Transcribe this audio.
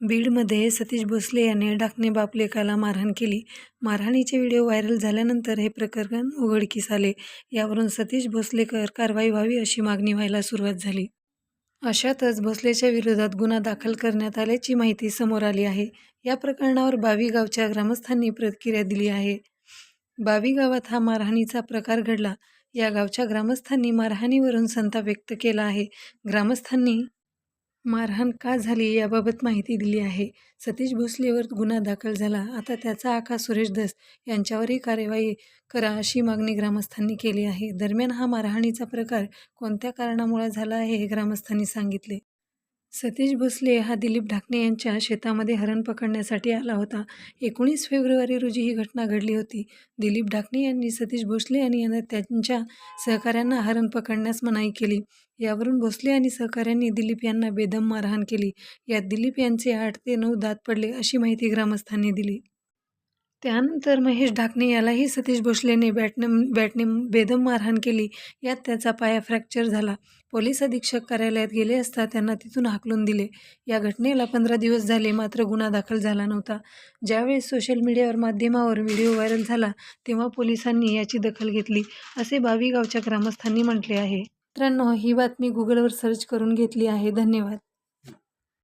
बीडमध्ये सतीश भोसले याने डाकणे बापलेकाला मारहाण केली. मारहाणीचे व्हिडिओ व्हायरल झाल्यानंतर हे प्रकरण उघडकीस आले. यावरून सतीश भोसलेकर कारवाई व्हावी अशी मागणी व्हायला सुरुवात झाली. अशातच भोसलेच्या विरोधात गुन्हा दाखल करण्यात आल्याची माहिती समोर आली आहे. या प्रकरणावर बावी गावच्या ग्रामस्थांनी प्रतिक्रिया दिली आहे. बावी गावात हा मारहाणीचा प्रकार घडला. या गावच्या ग्रामस्थांनी मारहाणीवरून संताप व्यक्त केला आहे. ग्रामस्थांनी मारहाण का झाली याबाबत माहिती दिली आहे. सतीश भोसलेवर गुन्हा दाखल झाला. आता त्याचा आका सुरेश दस यांच्यावरही कार्यवाही करा अशी मागणी ग्रामस्थांनी केली आहे. दरम्यान हा मारहाणीचा प्रकार कोणत्या कारणामुळे झाला आहे हे ग्रामस्थांनी सांगितले. सतीश भोसले हा दिलीप ढाकणे यांच्या शेतामध्ये हरण पकडण्यासाठी आला होता. एकोणीस फेब्रुवारी रोजी ही घटना घडली होती. दिलीप ढाकणे यांनी सतीश भोसले आणि यांना त्यांच्या सहकाऱ्यांना हरण पकडण्यास मनाई केली. यावरून भोसले आणि सहकाऱ्यांनी दिलीप यांना बेदम मारहाण केली. यात दिलीप यांचे आठ ते नऊ दात पडले अशी माहिती ग्रामस्थांनी दिली. त्यानंतर महेश ढाकणे यालाही सतीश भोसलेने बॅटने बॅटने बेदम मारहाण केली. यात त्याचा पाया फ्रॅक्चर झाला. पोलीस अधीक्षक कार्यालयात गेले असता त्यांना तिथून हाकलून दिले. या घटनेला पंधरा दिवस झाले मात्र गुन्हा दाखल झाला नव्हता. ज्यावेळेस सोशल मीडियावर माध्यमावर व्हिडिओ व्हायरल झाला तेव्हा पोलिसांनी याची दखल घेतली असे बावी गावच्या ग्रामस्थांनी म्हटले आहे. मित्रांनो ही बातमी गुगलवर सर्च करून घेतली आहे. धन्यवाद.